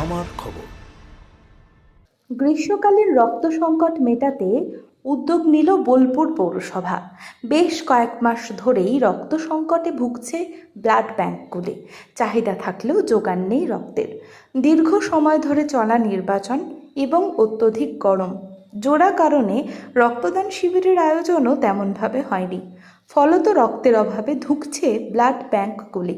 আমার খবর। গ্রীষ্মকালীন রক্ত সংকট মেটাতে উদ্যোগ নিল বোলপুর পৌরসভা। বেশ কয়েক মাস ধরেই রক্ত সংকটে ভুগছে ব্লাড ব্যাঙ্কগুলি। চাহিদা থাকলেও যোগান নেই রক্তের। দীর্ঘ সময় ধরে চলা নির্বাচন এবং অত্যধিক গরম। জোড়া কারণে রক্তদান শিবিরের আয়োজনও তেমনভাবে হয়নি। ফলত রক্তের অভাবে ধুঁকছে ব্লাড ব্যাঙ্কগুলি।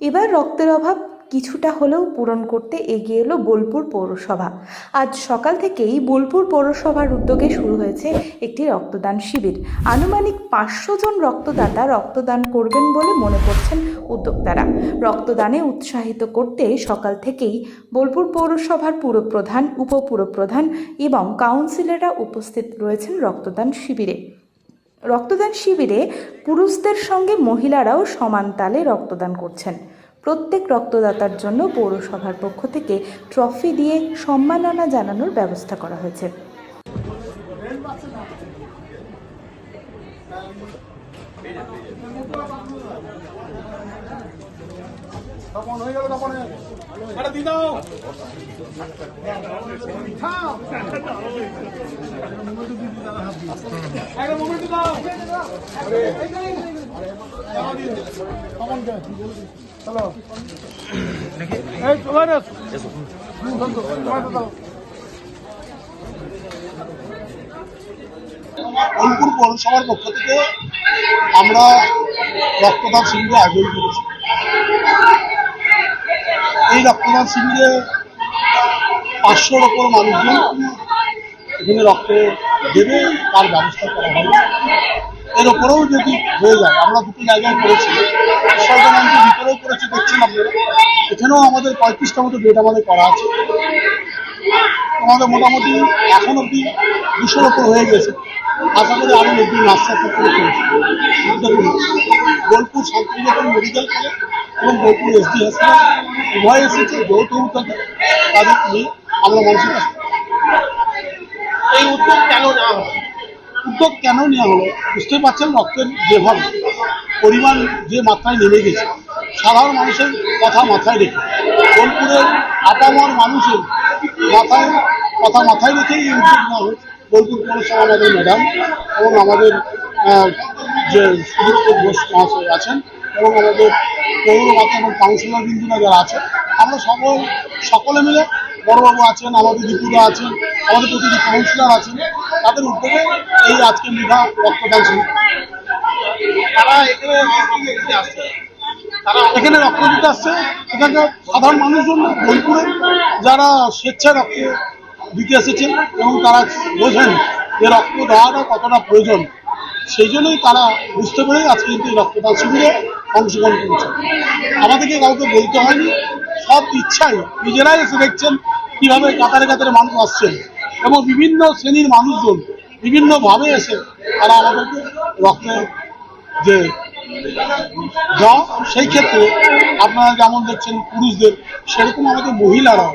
এবার রক্তের অভাব কিছুটা হলেও পূরণ করতে এগিয়ে এলো বোলপুর পৌরসভা। আজ সকাল থেকেই বোলপুর পৌরসভার উদ্যোগে শুরু হয়েছে একটি রক্তদান শিবির। আনুমানিক পাঁচশো জন রক্তদাতা রক্তদান করবেন বলে মনে করছেন উদ্যোক্তারা। রক্তদানে উৎসাহিত করতে সকাল থেকেই বোলপুর পৌরসভার পুরপ্রধান, উপপুরপ্রধান এবং কাউন্সিলররা উপস্থিত রয়েছেন রক্তদান শিবিরে। রক্তদান শিবিরে পুরুষদের সঙ্গে মহিলারাও সমান তালে রক্তদান করছেন। প্রত্যেক রক্তদাতার জন্য পৌরসভার পক্ষ থেকে ট্রফি দিয়ে সম্মাননা জানানোর ব্যবস্থা করা হয়েছে হয়ে চলো। পৌরসভার পক্ষ থেকে আমরা রক্তদান শিবিরে আয়োজন করেছি। এই রক্তদান শিবিরে পাঁচশোর ওপর মানুষজন এখানে রক্ত দেবে, তার ব্যবস্থা করা হবে। এর ওপরেও যদি হয়ে যায়, আমরা দুটো জায়গায় করেছি। সরকারের আপনারা এখানেও আমাদের পঁয়ত্রিশটা মতো বেড আমাদের করা আছে। আমাদের মোটামুটি এখন অব্দি দুশোর ওপর হয়ে গেছে। আশা করি আরও নতুন করে বোলপুর শান্তিনিকেতন মেডিকেল কলেজ এবং বোলপুর এসডি হাসপাতাল উভয় এসেছে, যৌথ উদ্যোগে তাদের নিয়ে আমরা মানুষের কাছে। এই উদ্যোগ কেন নেওয়া হলো? উদ্যোগ কেন নেওয়া হলো? বুঝতেই পারছেন রক্তের যেভাবে পরিমাণ যে মাত্রায় নেমে গেছে সাধারণ মানুষের কথা মাথায় রেখে, বোলপুরের আপামর মানুষের মাথায়, কথা মাথায় রেখেই এই উদ্যোগ নেওয়া হয়েছে বোলপুর পৌরসভা আমাদের ম্যাডাম এবং আমাদের যে সুদীপ্ত ঘোষ মহাশয় আছেন এবং আমাদের পৌর বাচ্চা এবং কাউন্সিলর বিন্দুরা যারা আছেন, আমরা সকল, সকলে মিলে বড়বাবু আছেন, আমাদের দীপুদা আছেন, আমাদের প্রতিটি কাউন্সিলর আছেন, তাদের উদ্যোগে এই আজকে মেধা রক্তদান শিবির তারা এখানে রক্ত দিতে আসছে তারা এখানে রক্ত দিতে আসছে। এখানকার সাধারণ মানুষজন বোলপুরে যারা স্বেচ্ছায় রক্ত দিতে এসেছেন এবং তারা বোঝেন যে রক্ত দেওয়াটা কতটা প্রয়োজন। সেই জন্যই তারা বুঝতে পেরে আজকে কিন্তু এই রক্তদান শিবিরে অংশগ্রহণ করেছে। আমাদেরকে কাউকে বলতে হয়নি। সব ইচ্ছাই নিজেরাই এসে দেখছেন কীভাবে কাতারে কাতারে মানুষ আসছেন এবং বিভিন্ন শ্রেণির মানুষজন বিভিন্নভাবে এসে তারা আমাদেরকে রক্তের যে দেওয়া সেই ক্ষেত্রে আপনারা যেমন দেখছেন পুরুষদের সেরকম আমাদের মহিলারাও